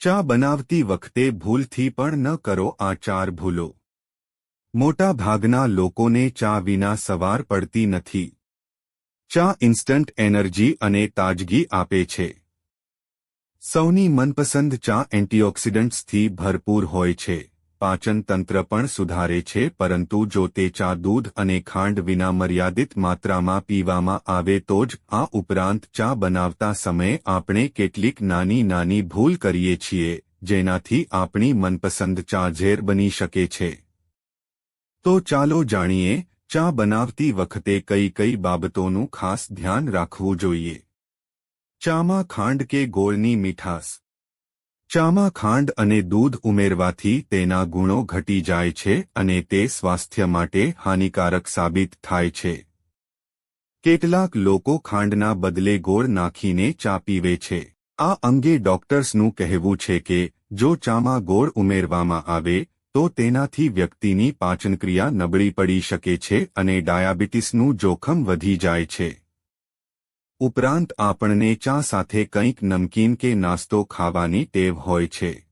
ચા બનાવતી વખતે ભૂલથી પણ ન કરો આ ચાર ભૂલો. મોટા ભાગના લોકોને ચા વિના સવાર પડતી નથી. ચા ઇન્સ્ટન્ટ એનર્જી અને તાજગી આપે છે. સૌની મનપસંદ ચા એન્ટીઓક્સિડન્ટ્સથી ભરપૂર હોય છે. પાચન તંત્ર પણ સુધારે છે, પરંતુ જો તે ચા, દૂધ અને ખાંડ વિના મર્યાદિત માત્રામાં પીવામાં આવે તો જ આ ઉપરાંત ચા બનાવતા સમયે આપણે કેટલીક નાની નાની ભૂલ કરીએ છીએ, જેનાથી આપણી મનપસંદ ચા ઝેર બની શકે છે. તો ચાલો જાણીએ, ચા બનાવતી વખતે કઈ કઈ બાબતોનું ખાસ ધ્યાન રાખવું જોઈએ? ચામાં ખાંડ કે ગોળની મીઠાશ? ચામાં ખાંડ અને દૂધ ઉમેરવાથી તેના ગુણો ઘટી જાય છે અને તે સ્વાસ્થ્ય માટે હાનિકારક સાબિત થાય છે. કેટલાક લોકો ખાંડના બદલે ગોળ નાખીને ચા પીવે છે. આ અંગે ડોક્ટર્સનું કહેવું છે કે, જો ચામાં ગોળ ઉમેરવામાં આવે, તો તેનાથી વ્યક્તિની પાચનક્રિયા નબળી પડી શકે છે અને ડાયાબિટીસનું જોખમ વધી જાય છે. ઉપરાંત આપણને ચા સાથે કંઈક નમકીન કે નાસ્તો ખાવાની ટેવ હોય છે.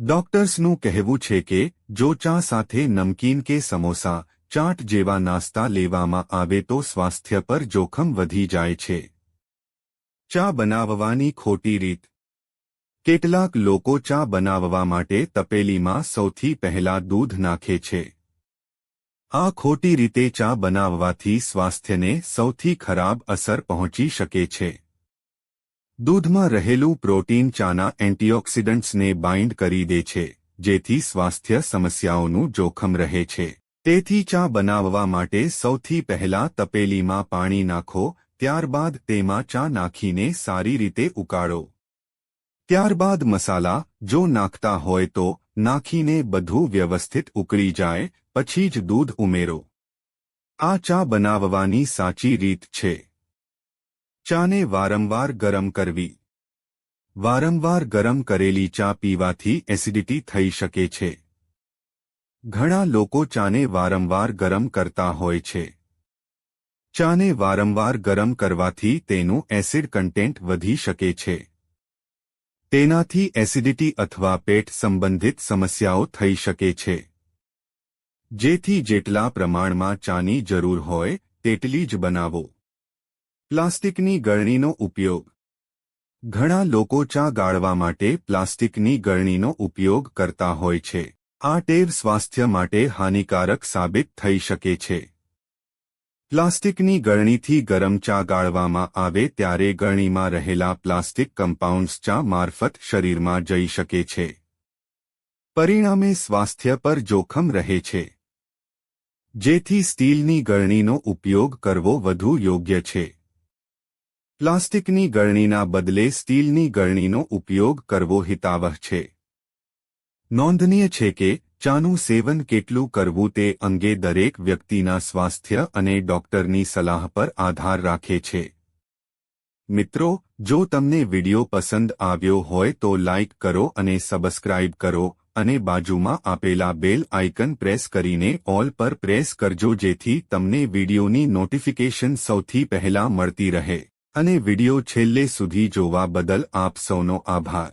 ડોક્ટર્સનું કહેવું છે કે, જો ચા સાથે નમકીન કે સમોસા, ચાટ જેવા નાસ્તા લેવામાં આવે તો સ્વાસ્થ્ય પર જોખમ વધી જાય છે. ચા બનાવવાની ખોટી રીત. કેટલાક લોકો ચા બનાવવા માટે તપેલીમાં સૌથી પહેલા દૂધ નાખે છે. આ ખોટી રીતે ચા બનાવવાથી સ્વાસ્થ્યને સૌથી ખરાબ અસર પહોંચી શકે છે. દૂધમાં રહેલું પ્રોટીન ચાના એન્ટીઓક્સિડન્ટ્સને બાઇન્ડ કરી દે છે, જેથી સ્વાસ્થ્ય સમસ્યાઓનું જોખમ રહે છે. તેથી ચા બનાવવા માટે સૌથી પહેલા તપેલીમાં પાણી નાખો, ત્યારબાદ તેમાં ચા નાખીને સારી રીતે ઉકાળો. ત્યારબાદ મસાલા, જો નાખતા હોય તો નાખીને બધું વ્યવસ્થિત ઉકળી જાય, પછી જ દૂધ ઉમેરો. આ ચા બનાવવાની સાચી રીત છે. ચાને વારંવાર ગરમ કરવી. વારંવાર ગરમ કરેલી ચા પીવાથી એસિડિટી થઈ શકે છે. ઘણા લોકો ચાને વારંવાર ગરમ કરતા હોય છે. ચાને વારંવાર ગરમ કરવાથી તેનું એસિડ કન્ટેન્ટ વધી શકે છે. તેનાથી એસિડિટી અથવા પેટ સંબંધિત સમસ્યાઓ થઈ શકે છે. જેથી જેટલા પ્રમાણમાં ચાની જરૂર હોય, તેટલી જ બનાવો. પ્લાસ્ટિકની ગળણીનો ઉપયોગ. ઘણા લોકો ચા ગાળવા માટે પ્લાસ્ટિકની ગળણીનો ઉપયોગ કરતા હોય છે. આ ટેવ સ્વાસ્થ્ય માટે હાનિકારક સાબિત થઈ શકે છે. પ્લાસ્ટિકની ગળણીથી ગરમ ચા ગાળવામાં આવે ત્યારે ગળણીમાં રહેલા પ્લાસ્ટિક કમ્પાઉન્ડ્સ ચા મારફત શરીરમાં જઈ શકે છે. પરિણામે સ્વાસ્થ્ય પર જોખમ રહે છે. જેથી સ્ટીલની ગળણીનો ઉપયોગ કરવો વધુ યોગ્ય છે. પ્લાસ્ટિકની ગળણીના બદલે સ્ટીલની ગળણીનો ઉપયોગ કરવો હિતાવહ છે. નોંધનીય છે કે ચાનું સેવન કેટલું કરવું તે અંગે દરેક વ્યક્તિના સ્વાસ્થ્ય અને ડોક્ટરની સલાહ પર આધાર રાખે છે. મિત્રો, જો તમને વિડિયો પસંદ આવ્યો હોય તો લાઇક કરો અને સબસ્ક્રાઇબ કરો અને બાજુમાં આપેલા બેલ આઇકન પ્રેસ કરીને ઓલ પર પ્રેસ કરજો જેથી તમને વિડિયોની નોટિફિકેશન સૌથી પહેલા મળતી રહે. અને વિડિયો છેલ્લે સુધી જોવા બદલ આપ સૌનો આભાર.